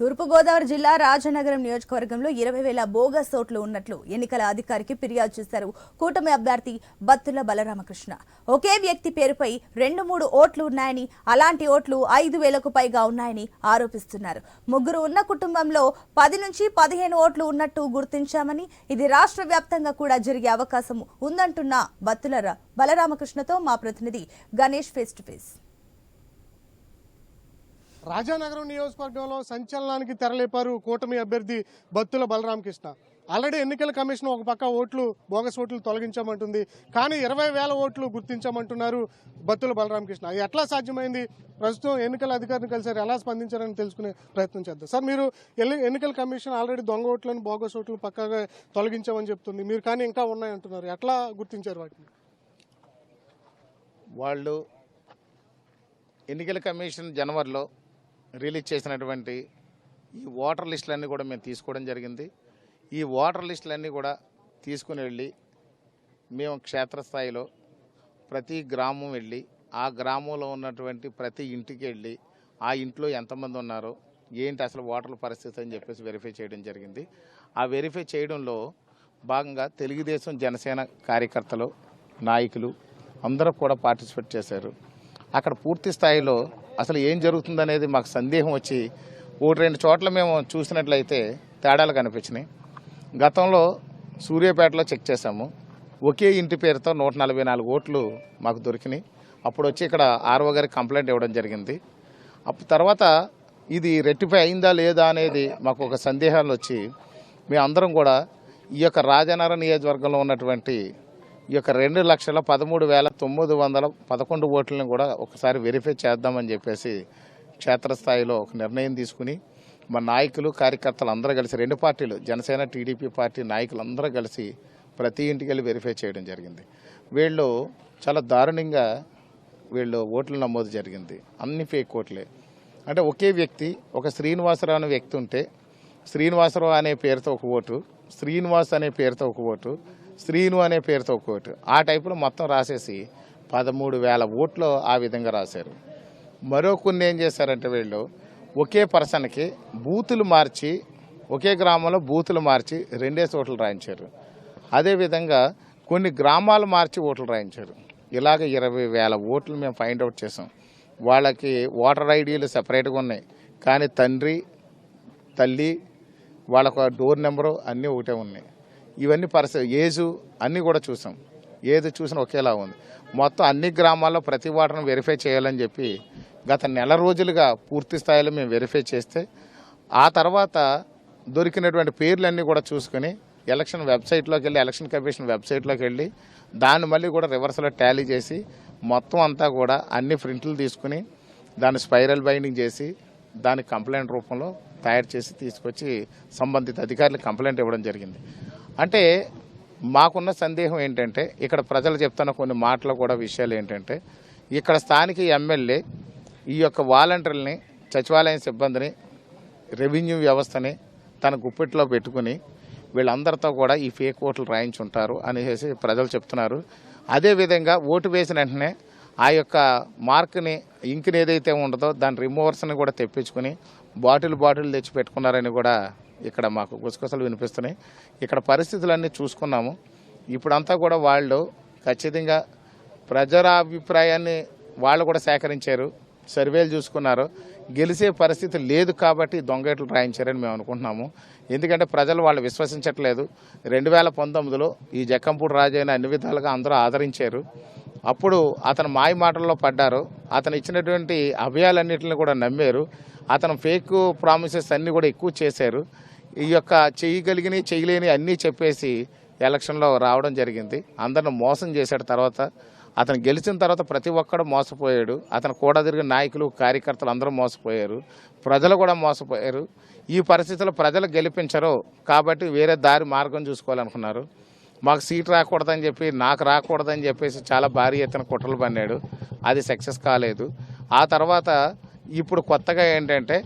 తూర్పుగోదావరి జిల్లా రాజనగరం నియోజకవర్గంలో ఇరవై వేల బోగస్ ఓట్లు ఉన్నట్లు ఎన్నికల అధికారికి ఫిర్యాదు చేశారు కూటమి అభ్యర్థి బత్తుల బలరామకృష్ణ. ఒకే వ్యక్తి పేరుపై రెండు మూడు ఓట్లు ఉన్నాయని అలాంటి ఓట్లు ఐదు వేలకు పైగా ఉన్నాయని ఆరోపిస్తున్నారు. ముగ్గురు ఉన్న కుటుంబంలో పది నుంచి పదిహేను ఓట్లు ఉన్నట్టు గుర్తించామని ఇది రాష్ట్ర వ్యాప్తంగా కూడా జరిగే అవకాశం ఉందంటున్న బత్తుల బలరామకృష్ణతో మా ప్రతినిధి Ganesh face to face. Rajanagaram నియోజకవర్గంలో సంచలనానికి తెరలేపారు కూటమి అభ్యర్థి బత్తుల బలరామకృష్ణ. ఆల్రెడీ ఎన్నికల కమిషన్ ఒక పక్క ఓట్లు బోగస్ ఓట్లు తొలగించమంటుంది. కానీ ఇరవై వేల ఓట్లు గుర్తించమంటున్నారు బత్తుల బలరామకృష్ణ. అది ఎట్లా సాధ్యమైంది? ప్రస్తుతం ఎన్నికల అధికారిని కలిసారు ఎలా స్పందించారని తెలుసుకునే ప్రయత్నం చేద్దాం. సార్ మీరు ఎన్నికల కమిషన్ ఆల్రెడీ దొంగ ఓట్లను బోగస్ ఓట్లు పక్కగా తొలగించామని చెప్తుంది. మీరు కానీ ఇంకా ఉన్నాయంటున్నారు. ఎట్లా గుర్తించారు వాటిని? వాళ్ళు ఎన్నికల కమిషన్ జనవరిలో రిలీజ్ చేసినటువంటి ఈ ఓటర్ లిస్టులన్నీ కూడా మేము తీసుకోవడం జరిగింది. ఈ ఓటర్ లిస్టులన్నీ కూడా తీసుకుని వెళ్ళి మేము క్షేత్రస్థాయిలో ప్రతి గ్రామం వెళ్ళి ఆ గ్రామంలో ఉన్నటువంటి ప్రతి ఇంటికి వెళ్ళి ఆ ఇంట్లో ఎంతమంది ఉన్నారో ఏంటి అసలు ఓటర్ల పరిస్థితి అని చెప్పేసి వెరిఫై చేయడం జరిగింది. ఆ వెరిఫై చేయడంలో భాగంగా తెలుగుదేశం జనసేన కార్యకర్తలు నాయకులు అందరూ కూడా పార్టిసిపేట్ చేశారు. అక్కడ పూర్తి స్థాయిలో అసలు ఏం జరుగుతుందనేది మాకు సందేహం వచ్చి ఒకటి రెండు చోట్ల మేము చూసినట్లయితే తేడాలు కనిపించినాయి. గతంలో సూర్యాపేటలో చెక్ చేశాము. ఒకే ఇంటి పేరుతో నూట నలభై నాలుగు ఓట్లు మాకు దొరికినాయి. అప్పుడు వచ్చి ఇక్కడ ఆర్ఓ గారికి కంప్లైంట్ ఇవ్వడం జరిగింది. అప్పుడు తర్వాత ఇది రెట్టిఫై అయిందా లేదా అనేది మాకు ఒక సందేహాలు వచ్చి మేమందరం కూడా ఈ యొక్క రాజనగర నియోజకవర్గంలో ఉన్నటువంటి ఈ యొక్క రెండు లక్షల పదమూడు వేల తొమ్మిది వందల పదకొండు ఓట్లను కూడా ఒకసారి వెరిఫై చేద్దామని చెప్పేసి క్షేత్రస్థాయిలో ఒక నిర్ణయం తీసుకుని మా నాయకులు కార్యకర్తలు అందరూ కలిసి రెండు పార్టీలు జనసేన టీడీపీ పార్టీ నాయకులు అందరూ కలిసి ప్రతి ఇంటికి వెళ్ళి వెరిఫై చేయడం జరిగింది. వీళ్ళు చాలా దారుణంగా వీళ్ళు ఓట్లు నమోదు జరిగింది. అన్ని ఫేక్ ఓట్లే. అంటే ఒకే వ్యక్తి ఒక శ్రీనివాసరావు అనే వ్యక్తి ఉంటే శ్రీనివాసరావు అనే పేరుతో ఒక ఓటు శ్రీనివాస్ అనే పేరుతో ఒక ఓటు శ్రీను అనే పేరుతో ఒకటి ఆ టైపులో మొత్తం రాసేసి పదమూడు వేల ఓట్లు ఆ విధంగా రాశారు. మరో కొన్ని ఏం చేశారంటే వీళ్ళు ఒకే పర్సన్కి బూతులు మార్చి ఒకే గ్రామంలో బూతులు మార్చి రెండే ఓట్లు రాయించారు. అదేవిధంగా కొన్ని గ్రామాలు మార్చి ఓట్లు రాయించారు. ఇలాగ ఇరవై వేల ఓట్లు మేము ఫైండ్ అవుట్ చేసాం వాళ్ళకి ఓటర్ ఐడీలు సపరేట్గా ఉన్నాయి. కానీ తండ్రి తల్లి వాళ్ళకు డోర్ నెంబరు అన్నీ ఒకటే ఉన్నాయి. ఇవన్నీ పరిస్థితి. ఏజు అన్నీ కూడా చూసాం. ఏది చూసినా ఒకేలా ఉంది. మొత్తం అన్ని గ్రామాల్లో ప్రతి వాటర్ను వెరిఫై చేయాలని చెప్పి గత నెల రోజులుగా పూర్తి స్థాయిలో మేము వెరిఫై చేస్తే ఆ తర్వాత దొరికినటువంటి పేర్లన్నీ కూడా చూసుకొని ఎలక్షన్ వెబ్సైట్లోకి వెళ్ళి ఎలక్షన్ కమిషన్ వెబ్సైట్లోకి వెళ్ళి దాన్ని మళ్ళీ కూడా రివర్స్లో టాలీ చేసి మొత్తం అంతా కూడా అన్ని ప్రింట్లు తీసుకుని దాన్ని స్పైరల్ బైండింగ్ చేసి దాని కంప్లైంట్ రూపంలో తయారు చేసి తీసుకొచ్చి సంబంధిత అధికారులకు కంప్లైంట్ ఇవ్వడం జరిగింది. అంటే మాకున్న సందేహం ఏంటంటే ఇక్కడ ప్రజలు చెప్తున్న కొన్ని మాటలు కూడా విషయాలు ఏంటంటే ఇక్కడ స్థానిక ఎమ్మెల్యే ఈ యొక్క వాలంటీర్లని సచివాలయం సిబ్బందిని రెవెన్యూ వ్యవస్థని తన గుప్పిట్లో పెట్టుకుని వీళ్ళందరితో కూడా ఈ ఫేక్ ఓట్లు రాయించుంటారు అనేసి ప్రజలు చెప్తున్నారు. అదేవిధంగా ఓటు వేసిన వెంటనే ఆ యొక్క మార్క్ని ఇంక్ని ఏదైతే ఉండదో దాని రిమూవర్స్ని కూడా తెప్పించుకుని బాటిల్ బాటిల్ తెచ్చి పెట్టుకున్నారని కూడా ఇక్కడ మాకు గుసగుసలు వినిపిస్తున్నాయి. ఇక్కడ పరిస్థితులన్నీ చూసుకున్నాము. ఇప్పుడంతా కూడా వాళ్ళు ఖచ్చితంగా ప్రజల అభిప్రాయాన్ని వాళ్ళు కూడా సేకరించారు. సర్వేలు చూసుకున్నారు. గెలిచే పరిస్థితి లేదు కాబట్టి దొంగేట్లు రాయించారని మేము అనుకుంటున్నాము. ఎందుకంటే ప్రజలు వాళ్ళు విశ్వసించట్లేదు. రెండు వేల పంతొమ్మిదిలో ఈ జక్కంపూడి రాజైన అన్ని విధాలుగా అందరూ ఆదరించారు. అప్పుడు అతను మాయ మాటల్లో పడ్డారు. అతను ఇచ్చినటువంటి అభయాలన్నింటిని కూడా నమ్మారు. అతను ఫేక్ ప్రామిసెస్ అన్నీ కూడా ఎక్కువ చేశారు. ఈ యొక్క చేయగలిగిన చేయలేని అన్నీ చెప్పేసి ఎలక్షన్లో రావడం జరిగింది. అందరిని మోసం చేశాడు తర్వాత. అతను గెలిచిన తర్వాత ప్రతి ఒక్కడు మోసపోయాడు. అతను కూడా తిరిగిన నాయకులు కార్యకర్తలు అందరూ మోసపోయారు. ప్రజలు కూడా మోసపోయారు. ఈ పరిస్థితుల్లో ప్రజలు గెలిపించరు. కాబట్టి వేరే దారి మార్గం చూసుకోవాలనుకున్నారు. మాకు సీట్ రాకూడదని చెప్పి నాకు రాకూడదని చెప్పేసి చాలా భారీ ఎత్తున కుట్రలు పన్నాడు. అది సక్సెస్ కాలేదు. ఆ తర్వాత ఇప్పుడు కొత్తగా ఏంటంటే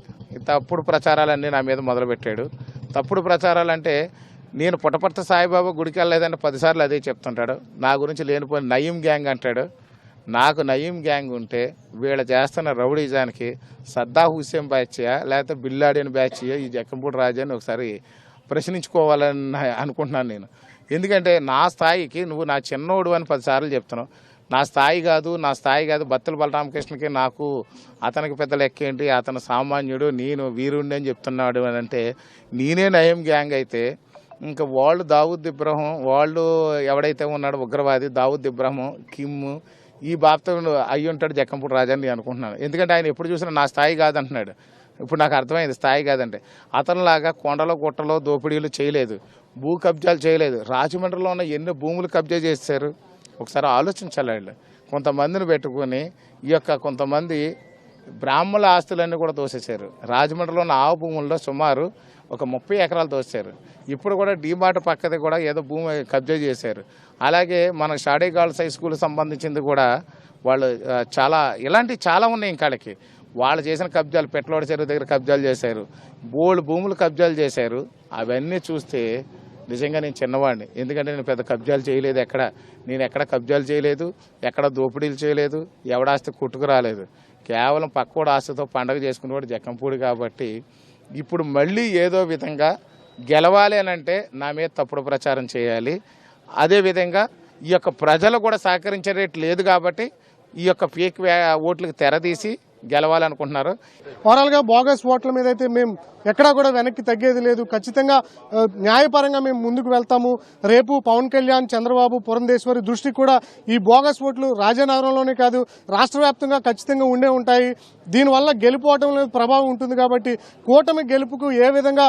తప్పుడు ప్రచారాలన్నీ నా మీద మొదలుపెట్టాడు. తప్పుడు ప్రచారాలు అంటే నేను పుటపర్త సాయిబాబా గుడికి వెళ్ళలేదని పదిసార్లు అదే చెప్తుంటాడు. నా గురించి లేనిపోయిన నయీం గ్యాంగ్ అంటాడు. నాకు నయీం గ్యాంగ్ ఉంటే వీళ్ళ చేస్తున్న రౌడీజానికి సద్దా హుస్సేన్ బ్యాచ్యా లేకపోతే బిల్లాడిన బ్యాచ్యా ఈ జక్కంపూడి రాజాని ఒకసారి ప్రశ్నించుకోవాలని అనుకుంటున్నాను నేను. ఎందుకంటే నా స్థాయికి నువ్వు నా చిన్నోడు అని పదిసార్లు చెప్తున్నావు. నా స్థాయి కాదు నా స్థాయి కాదు బత్తుల బలరామకృష్ణకి నాకు అతనికి పెద్ద లెక్క ఏంటి? అతను సామాన్యుడు నేను వీరుణ్ణి అని చెప్తున్నాడు అని అంటే నేనే నయం గ్యాంగ్ అయితే ఇంకా వాళ్ళు దావుద్ ఇబ్రహం వాళ్ళు ఎవడైతే ఉన్నాడు ఉగ్రవాది దావుద్ ఇబ్రహం కిమ్ ఈ బాప్తం అయ్యి ఉంటాడు జక్కంపూడి రాజా అని నేను అనుకుంటున్నాను. ఎందుకంటే ఆయన ఎప్పుడు చూసినా నా స్థాయి కాదంటున్నాడు. ఇప్పుడు నాకు అర్థమైంది స్థాయి కాదంటే. అతనిలాగా కొండలో గుట్టలో దోపిడీలు చేయలేదు. భూ కబ్జాలు చేయలేదు. రాజమండ్రిలో ఉన్న ఎన్ని భూములు కబ్జా చేశారు? ఒకసారి ఆలోచించాలి వాళ్ళు. కొంతమందిని పెట్టుకొని ఈ యొక్క కొంతమంది బ్రాహ్మణుల ఆస్తులన్నీ కూడా దోసేశారు రాజమండ్రిలో ఉన్న ఆవు భూముల్లో సుమారు ఒక ముప్పై ఎకరాలు దోశారు ఇప్పుడు కూడా డీమార్ట్ పక్కది కూడా ఏదో భూమి కబ్జా చేశారు. అలాగే మన షాడీ గర్ల్స్ హై స్కూల్ సంబంధించింది కూడా వాళ్ళు చాలా ఇలాంటివి చాలా ఉన్నాయి ఇంకాళ్ళకి. వాళ్ళు చేసిన కబ్జాలు పెట్లోడ చెరువు దగ్గర కబ్జాలు చేశారు. బోల్డ్ భూములు కబ్జాలు చేశారు. అవన్నీ చూస్తే నిజంగా నేను చిన్నవాడిని. ఎందుకంటే నేను పెద్ద కబ్జాలు చేయలేదు ఎక్కడ. నేను ఎక్కడ కబ్జాలు చేయలేదు ఎక్కడ దోపిడీలు చేయలేదు ఎవడాస్తి కుట్టుకు రాలేదు. కేవలం పక్కోడు ఆస్తితో పండగ చేసుకునేవాడు జక్కంపూడి కాబట్టి ఇప్పుడు మళ్ళీ ఏదో విధంగా గెలవాలి అని అంటే నా మీద తప్పుడు ప్రచారం చేయాలి. అదేవిధంగా ఈ యొక్క ప్రజలు కూడా సహకరించేటట్టు లేదు కాబట్టి ఈ యొక్క ఫేక్ ఓట్లకు తెరదీసి గెలవాలనుకుంటున్నారు. ఓవరాల్గా బోగస్ ఓట్ల మీద అయితే మేము ఎక్కడా కూడా వెనక్కి తగ్గేది లేదు. ఖచ్చితంగా న్యాయపరంగా మేము ముందుకు వెళ్తాము. రేపు పవన్ కళ్యాణ్ చంద్రబాబు పురంధేశ్వరి దృష్టికి కూడా ఈ బోగస్ ఓట్లు రాజనగరంలోనే కాదు రాష్ట్ర వ్యాప్తంగా ఖచ్చితంగా ఉండే ఉంటాయి. దీనివల్ల గెలుపోవటం ప్రభావం ఉంటుంది కాబట్టి కూటమి గెలుపుకు ఏ విధంగా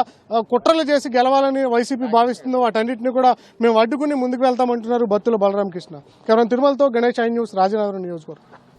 కుట్రలు చేసి గెలవాలని వైసీపీ భావిస్తుందో వాటన్నిటిని కూడా మేము అడ్డుకుని ముందుకు వెళ్తామంటున్నారు బత్తుల బలరామకృష్ణ. కేవలం తిరుమలతో గణేష్ ఐ న్యూస్ రాజనగరం నియోజకవర్గం.